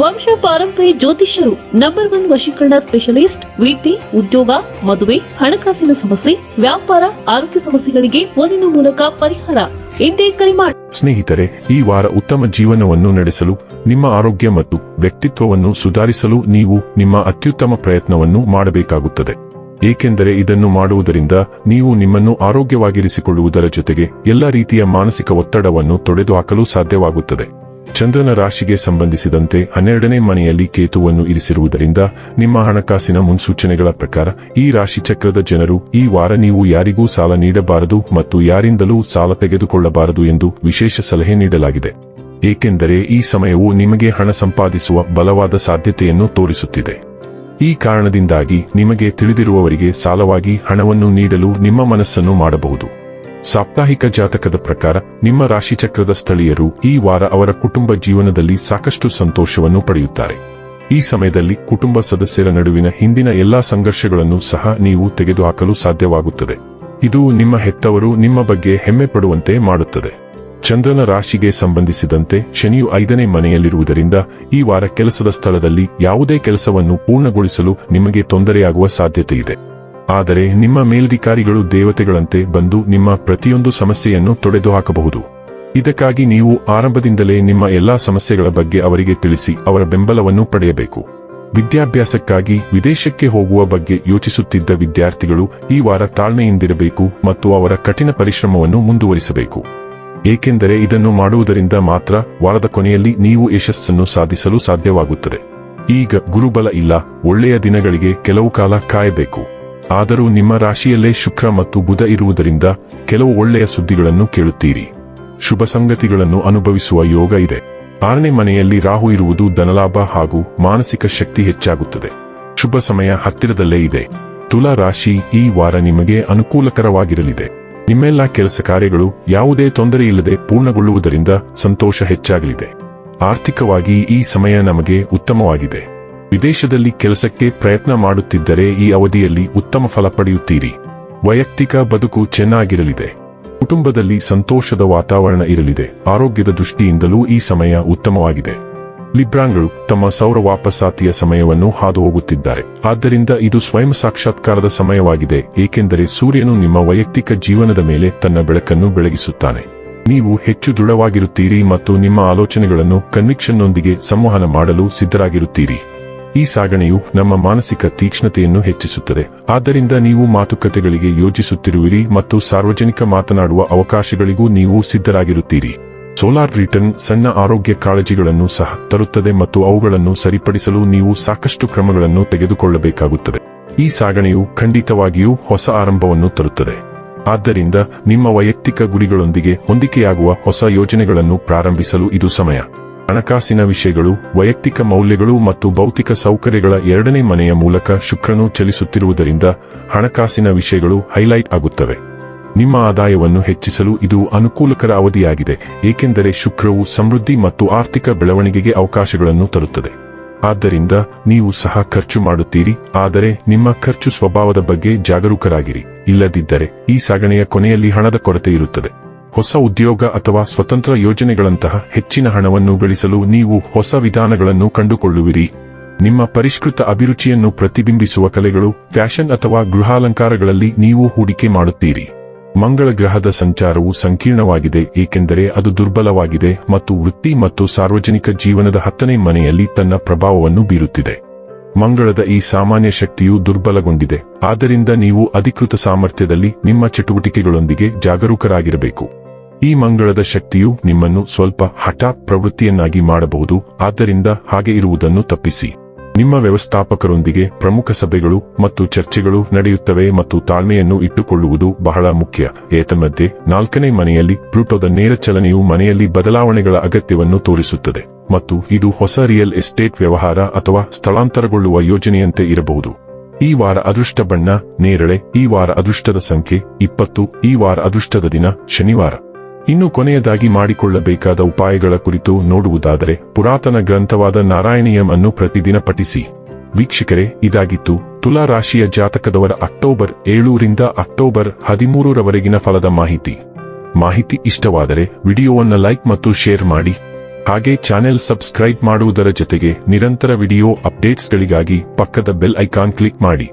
ವಂಶ ಪಾರಂಪರ್ಯ ಜ್ಯೋತಿಷ್ಯರು ನಂಬರ್ ಒನ್ ವಶೀಕರಣ ಸ್ಪೆಷಲಿಸ್ಟ್ ವಿದ್ಯೆ ಉದ್ಯೋಗ, ಮದುವೆ, ಹಣಕಾಸಿನ ಸಮಸ್ಯೆ, ವ್ಯಾಪಾರ, ಆರೋಗ್ಯ ಸಮಸ್ಯೆಗಳಿಗೆ ಫೋನಿನ ಮೂಲಕ ಪರಿಹಾರ. ಎಂದೇ ಕರೆ ಮಾಡಿ ಸ್ನೇಹಿತರೆ, ಈ ವಾರ ಉತ್ತಮ ಜೀವನವನ್ನು ನಡೆಸಲು, ನಿಮ್ಮ ಆರೋಗ್ಯ ಮತ್ತು ವ್ಯಕ್ತಿತ್ವವನ್ನು ಸುಧಾರಿಸಲು ನೀವು ನಿಮ್ಮ ಅತ್ಯುತ್ತಮ ಪ್ರಯತ್ನವನ್ನು ಮಾಡಬೇಕಾಗುತ್ತದೆ. ಏಕೆಂದರೆ ಇದನ್ನು ಮಾಡುವುದರಿಂದ ನೀವು ನಿಮ್ಮನ್ನು ಆರೋಗ್ಯವಾಗಿರಿಸಿಕೊಳ್ಳುವುದರ ಜೊತೆಗೆ ಎಲ್ಲ ರೀತಿಯ ಮಾನಸಿಕ ಒತ್ತಡವನ್ನು ತೊಡೆದುಹಾಕಲು ಸಾಧ್ಯವಾಗುತ್ತದೆ. ಚಂದ್ರನ ರಾಶಿಗೆ ಸಂಬಂಧಿಸಿದಂತೆ ಹನ್ನೆರಡನೇ ಮನೆಯಲ್ಲಿ ಕೇತುವನ್ನು ಇರಿಸಿರುವುದರಿಂದ ನಿಮ್ಮ ಹಣಕಾಸಿನ ಮುನ್ಸೂಚನೆಗಳ ಪ್ರಕಾರ ಈ ರಾಶಿ ಚಕ್ರದ ಜನರು ಈ ವಾರ ನೀವು ಯಾರಿಗೂ ಸಾಲ ನೀಡಬಾರದು ಮತ್ತು ಯಾರಿಂದಲೂ ಸಾಲ ತೆಗೆದುಕೊಳ್ಳಬಾರದು ಎಂದು ವಿಶೇಷ ಸಲಹೆ ನೀಡಲಾಗಿದೆ. ಏಕೆಂದರೆ ಈ ಸಮಯವು ನಿಮಗೆ ಹಣ ಸಂಪಾದಿಸುವ ಬಲವಾದ ಸಾಧ್ಯತೆಯನ್ನು ತೋರಿಸುತ್ತಿದೆ. ಈ ಕಾರಣದಿಂದಾಗಿ ನಿಮಗೆ ತಿಳಿದಿರುವವರಿಗೆ ಸಾಲವಾಗಿ ಹಣವನ್ನು ನೀಡಲು ನಿಮ್ಮ ಮನಸ್ಸನ್ನು ಮಾಡಬಹುದು. ಸಾಪ್ತಾಹಿಕ ಜಾತಕದ ಪ್ರಕಾರ, ನಿಮ್ಮ ರಾಶಿಚಕ್ರದ ಸ್ಥಳೀಯರು ಈ ವಾರ ಅವರ ಕುಟುಂಬ ಜೀವನದಲ್ಲಿ ಸಾಕಷ್ಟು ಸಂತೋಷವನ್ನು ಪಡೆಯುತ್ತಾರೆ. ಈ ಸಮಯದಲ್ಲಿ ಕುಟುಂಬ ಸದಸ್ಯರ ನಡುವಿನ ಹಿಂದಿನ ಎಲ್ಲಾ ಸಂಘರ್ಷಗಳನ್ನು ಸಹ ನೀವು ತೆಗೆದುಹಾಕಲು ಸಾಧ್ಯವಾಗುತ್ತದೆ. ಇದು ನಿಮ್ಮ ಹೆತ್ತವರು ನಿಮ್ಮ ಬಗ್ಗೆ ಹೆಮ್ಮೆ ಪಡುವಂತೆ ಮಾಡುತ್ತದೆ. ಚಂದ್ರನ ರಾಶಿಗೆ ಸಂಬಂಧಿಸಿದಂತೆ ಶನಿಯು ಐದನೇ ಮನೆಯಲ್ಲಿರುವುದರಿಂದ ಈ ವಾರ ಕೆಲಸದ ಸ್ಥಳದಲ್ಲಿ ಯಾವುದೇ ಕೆಲಸವನ್ನು ಪೂರ್ಣಗೊಳಿಸಲು ನಿಮಗೆ ತೊಂದರೆಯಾಗುವ ಸಾಧ್ಯತೆ ಇದೆ ಆದರೆ ನಿಮ್ಮ ಮೇಲಧಿಕಾರಿಗಳು ದೇವತೆಗಳಂತೆ ಬಂದು ನಿಮ್ಮ ಪ್ರತಿಯೊಂದು ಸಮಸ್ಯೆಯನ್ನು ತೊಡೆದುಹಾಕಬಹುದು. ಇದಕ್ಕಾಗಿ ನೀವು ಆರಂಭದಿಂದಲೇ ನಿಮ್ಮ ಎಲ್ಲಾ ಸಮಸ್ಯೆಗಳ ಬಗ್ಗೆ ಅವರಿಗೆ ತಿಳಿಸಿ ಅವರ ಬೆಂಬಲವನ್ನು ಪಡೆಯಬೇಕು. ವಿದ್ಯಾಭ್ಯಾಸಕ್ಕಾಗಿ ವಿದೇಶಕ್ಕೆ ಹೋಗುವ ಬಗ್ಗೆ ಯೋಚಿಸುತ್ತಿದ್ದ ವಿದ್ಯಾರ್ಥಿಗಳು ಈ ವಾರ ತಾಳ್ಮೆಯಿಂದಿರಬೇಕು ಮತ್ತು ಅವರ ಕಠಿಣ ಪರಿಶ್ರಮವನ್ನು ಮುಂದುವರಿಸಬೇಕು. ಏಕೆಂದರೆ ಇದನ್ನು ಮಾಡುವುದರಿಂದ ಮಾತ್ರ ವಾರದ ಕೊನೆಯಲ್ಲಿ ನೀವು ಯಶಸ್ಸನ್ನು ಸಾಧಿಸಲು ಸಾಧ್ಯವಾಗುತ್ತದೆ. ಈಗ ಗುರುಬಲ ಇಲ್ಲ, ಒಳ್ಳೆಯ ದಿನಗಳಿಗೆ ಕೆಲವು ಕಾಲ ಕಾಯಬೇಕು. ಆದರೂ ನಿಮ್ಮ ರಾಶಿಯಲ್ಲೇ ಶುಕ್ರ ಮತ್ತು ಬುಧ ಇರುವುದರಿಂದ ಕೆಲವು ಒಳ್ಳೆಯ ಸುದ್ದಿಗಳನ್ನು ಕೇಳುತ್ತೀರಿ. ಶುಭ ಸಂಗತಿಗಳನ್ನು ಅನುಭವಿಸುವ ಯೋಗ ಇದೆ. ಆರನೇ ಮನೆಯಲ್ಲಿ ರಾಹು ಇರುವುದು ಧನಲಾಭ ಹಾಗೂ ಮಾನಸಿಕ ಶಕ್ತಿ ಹೆಚ್ಚಾಗುತ್ತದೆ. ಶುಭ ಸಮಯ ಹತ್ತಿರದಲ್ಲೇ ಇದೆ. ತುಲಾ ರಾಶಿ ಈ ವಾರ ನಿಮಗೆ ಅನುಕೂಲಕರವಾಗಿರಲಿದೆ. ನಿಮ್ಮೆಲ್ಲ ಕೆಲಸ ಕಾರ್ಯಗಳು ಯಾವುದೇ ತೊಂದರೆಯಿಲ್ಲದೆ ಪೂರ್ಣಗೊಳ್ಳುವುದರಿಂದ ಸಂತೋಷ ಹೆಚ್ಚಾಗಲಿದೆ. ಆರ್ಥಿಕವಾಗಿ ಈ ಸಮಯ ನಮಗೆ ಉತ್ತಮವಾಗಿದೆ. ವಿದೇಶದಲ್ಲಿ ಕೆಲಸಕ್ಕೆ ಪ್ರಯತ್ನ ಮಾಡುತ್ತಿದ್ದರೆ ಈ ಅವಧಿಯಲ್ಲಿ ಉತ್ತಮ ಫಲ ಪಡೆಯುತ್ತೀರಿ. ವೈಯಕ್ತಿಕ ಬದುಕು ಚೆನ್ನಾಗಿರಲಿದೆ. ಕುಟುಂಬದಲ್ಲಿ ಸಂತೋಷದ ವಾತಾವರಣ ಇರಲಿದೆ. ಆರೋಗ್ಯದ ದೃಷ್ಟಿಯಿಂದಲೂ ಈ ಸಮಯ ಉತ್ತಮವಾಗಿದೆ. ಲಿಬ್ರಾನ್ಗಳು ತಮ್ಮ ಸೌರ ವಾಪಸಾತಿಯ ಸಮಯವನ್ನು ಹಾದು ಹೋಗುತ್ತಿದ್ದಾರೆ ಆದ್ದರಿಂದ ಇದು ಸ್ವಯಂ ಸಾಕ್ಷಾತ್ಕಾರದ ಸಮಯವಾಗಿದೆ, ಏಕೆಂದರೆ ಸೂರ್ಯನು ನಿಮ್ಮ ವೈಯಕ್ತಿಕ ಜೀವನದ ಮೇಲೆ ತನ್ನ ಬೆಳಕನ್ನು ಬೆಳಗಿಸುತ್ತಾನೆ. ನೀವು ಹೆಚ್ಚು ದೃಢವಾಗಿರುತ್ತೀರಿ ಮತ್ತು ನಿಮ್ಮ ಆಲೋಚನೆಗಳನ್ನು ಕನ್ವಿಕ್ಷನ್ನೊಂದಿಗೆ ಸಂವಹನ ಮಾಡಲು ಸಿದ್ಧರಾಗಿರುತ್ತೀರಿ. ಈ ಸಾಗಣೆಯು ನಮ್ಮ ಮಾನಸಿಕ ತೀಕ್ಷ್ಣತೆಯನ್ನು ಹೆಚ್ಚಿಸುತ್ತದೆ. ಆದ್ದರಿಂದ ನೀವು ಮಾತುಕತೆಗಳಿಗೆ ಯೋಜಿಸುತ್ತಿರುವಿರಿ ಮತ್ತು ಸಾರ್ವಜನಿಕ ಮಾತನಾಡುವ ಅವಕಾಶಗಳಿಗೂ ನೀವು ಸಿದ್ಧರಾಗಿರುತ್ತೀರಿ. ಸೋಲಾರ್ ರಿಟರ್ನ್ ಸಣ್ಣ ಆರೋಗ್ಯ ಕಾಳಜಿಗಳನ್ನು ಸಹ ತರುತ್ತದೆ ಮತ್ತು ಅವುಗಳನ್ನು ಸರಿಪಡಿಸಲು ನೀವು ಸಾಕಷ್ಟು ಕ್ರಮಗಳನ್ನು ತೆಗೆದುಕೊಳ್ಳಬೇಕಾಗುತ್ತದೆ. ಈ ಸಾಗಣೆಯು ಖಂಡಿತವಾಗಿಯೂ ಹೊಸ ಆರಂಭವನ್ನು ತರುತ್ತದೆ. ಆದ್ದರಿಂದ ನಿಮ್ಮ ವೈಯಕ್ತಿಕ ಗುರಿಗಳೊಂದಿಗೆ ಹೊಂದಿಕೆಯಾಗುವ ಹೊಸ ಯೋಜನೆಗಳನ್ನು ಪ್ರಾರಂಭಿಸಲು ಇದು ಸಮಯ. ಹಣಕಾಸಿನ ವಿಷಯಗಳು, ವೈಯಕ್ತಿಕ ಮೌಲ್ಯಗಳು ಮತ್ತು ಭೌತಿಕ ಸೌಕರ್ಯಗಳ ಎರಡನೇ ಮನೆಯ ಮೂಲಕ ಶುಕ್ರನು ಚಲಿಸುತ್ತಿರುವುದರಿಂದ ಹಣಕಾಸಿನ ವಿಷಯಗಳು ಹೈಲೈಟ್ ಆಗುತ್ತವೆ. ನಿಮ್ಮ ಆದಾಯವನ್ನು ಹೆಚ್ಚಿಸಲು ಇದು ಅನುಕೂಲಕರ ಅವಧಿಯಾಗಿದೆ, ಏಕೆಂದರೆ ಶುಕ್ರವು ಸಮೃದ್ಧಿ ಮತ್ತು ಆರ್ಥಿಕ ಬೆಳವಣಿಗೆಗೆ ಅವಕಾಶಗಳನ್ನು ತರುತ್ತದೆ. ಆದ್ದರಿಂದ ನೀವು ಸಹ ಖರ್ಚು ಮಾಡುತ್ತೀರಿ, ಆದರೆ ನಿಮ್ಮ ಖರ್ಚು ಸ್ವಭಾವದ ಬಗ್ಗೆ ಜಾಗರೂಕರಾಗಿರಿ. ಇಲ್ಲದಿದ್ದರೆ ಈ ಸಾಗಣೆಯ ಕೊನೆಯಲ್ಲಿ ಹಣದ ಕೊರತೆ ಇರುತ್ತದೆ. ಹೊಸ ಉದ್ಯೋಗ ಅಥವಾ ಸ್ವತಂತ್ರ ಯೋಜನೆಗಳಂತಹ ಹೆಚ್ಚಿನ ಹಣವನ್ನು ಗಳಿಸಲು ನೀವು ಹೊಸ ವಿಧಾನಗಳನ್ನು ಕಂಡುಕೊಳ್ಳುವಿರಿ. ನಿಮ್ಮ ಪರಿಷ್ಕೃತ ಅಭಿರುಚಿಯನ್ನು ಪ್ರತಿಬಿಂಬಿಸುವ ಕಲೆಗಳು, ಫ್ಯಾಷನ್ ಅಥವಾ ಗೃಹಾಲಂಕಾರಗಳಲ್ಲಿ ನೀವು ಹೂಡಿಕೆ ಮಾಡುತ್ತೀರಿ. ಮಂಗಳ ಗ್ರಹದ ಸಂಚಾರವು ಸಂಕೀರ್ಣವಾಗಿದೆ, ಏಕೆಂದರೆ ಅದು ದುರ್ಬಲವಾಗಿದೆ ಮತ್ತು ವೃತ್ತಿ ಮತ್ತು ಸಾರ್ವಜನಿಕ ಜೀವನದ ಹತ್ತನೇ ಮನೆಯಲ್ಲಿ ತನ್ನ ಪ್ರಭಾವವನ್ನು ಬೀರುತ್ತಿದೆ. ಮಂಗಳದ ಈ ಸಾಮಾನ್ಯ ಶಕ್ತಿಯು ದುರ್ಬಲಗೊಂಡಿದೆ. ಆದ್ದರಿಂದ ನೀವು ಅಧಿಕೃತ ಸಾಮರ್ಥ್ಯದಲ್ಲಿ ನಿಮ್ಮ ಚಟುವಟಿಕೆಗಳೊಂದಿಗೆ ಜಾಗರೂಕರಾಗಿರಬೇಕು. ಈ ಮಂಗಳದ ಶಕ್ತಿಯು ನಿಮ್ಮನ್ನು ಸ್ವಲ್ಪ ಹಠಾತ್ ಪ್ರವೃತ್ತಿಯನ್ನಾಗಿ ಮಾಡಬಹುದು, ಆದ್ದರಿಂದ ಹಾಗೆ ಇರುವುದನ್ನು ತಪ್ಪಿಸಿ. ನಿಮ್ಮ ವ್ಯವಸ್ಥಾಪಕರೊಂದಿಗೆ ಪ್ರಮುಖ ಸಭೆಗಳು ಮತ್ತು ಚರ್ಚೆಗಳು ನಡೆಯುತ್ತವೆ ಮತ್ತು ತಾಳ್ಮೆಯನ್ನು ಇಟ್ಟುಕೊಳ್ಳುವುದು ಬಹಳ ಮುಖ್ಯ. ಏತನ್ಮಧ್ಯೆ, ನಾಲ್ಕನೇ ಮನೆಯಲ್ಲಿ ಪ್ಲೂಟೋದ ನೇರ ಚಲನೆಯು ಮನೆಯಲ್ಲಿ ಬದಲಾವಣೆಗಳ ಅಗತ್ಯವನ್ನು ತೋರಿಸುತ್ತದೆ ಮತ್ತು ಇದು ಹೊಸ ರಿಯಲ್ ಎಸ್ಟೇಟ್ ವ್ಯವಹಾರ ಅಥವಾ ಸ್ಥಳಾಂತರಗೊಳ್ಳುವ ಯೋಜನೆಯಂತೆ ಇರಬಹುದು. ಈ ವಾರ ಅದೃಷ್ಟ ಬಣ್ಣ, ನೇರಳೆ, ಈ ವಾರ ಅದೃಷ್ಟದ ಸಂಖ್ಯೆ ಇಪ್ಪತ್ತು, ಈ ವಾರ ಅದೃಷ್ಟದ ದಿನ ಶನಿವಾರ. ಇನ್ನು ಕೊನೆಯದಾಗಿ ಮಾಡಿಕೊಳ್ಳಬೇಕಾದ ಉಪಾಯಗಳ ಕುರಿತು ನೋಡುವುದಾದರೆ ಪುರಾತನ ಗ್ರಂಥವಾದ ನಾರಾಯಣೀಯಂ ಅನ್ನು ಪ್ರತಿದಿನ ಪಠಿಸಿ. ವೀಕ್ಷಕರೇ, ಇದಾಗಿತ್ತು ತುಲಾ ರಾಶಿಯ ಜಾತಕದವರ ಅಕ್ಟೋಬರ್ ಏಳೂರಿಂದ ಅಕ್ಟೋಬರ್ ಹದಿಮೂರರವರೆಗಿನ ಫಲದ ಮಾಹಿತಿ. ಮಾಹಿತಿ ಇಷ್ಟವಾದರೆ ವಿಡಿಯೋವನ್ನು ಲೈಕ್ ಮತ್ತು ಶೇರ್ ಮಾಡಿ. ಹಾಗೆ ಚಾನೆಲ್ ಸಬ್ಸ್ಕ್ರೈಬ್ ಮಾಡುವುದರ ಜೊತೆಗೆ ನಿರಂತರ ವಿಡಿಯೋ ಅಪ್ಡೇಟ್ಸ್ಗಳಿಗಾಗಿ ಪಕ್ಕದ ಬೆಲ್ ಐಕಾನ್ ಕ್ಲಿಕ್ ಮಾಡಿ.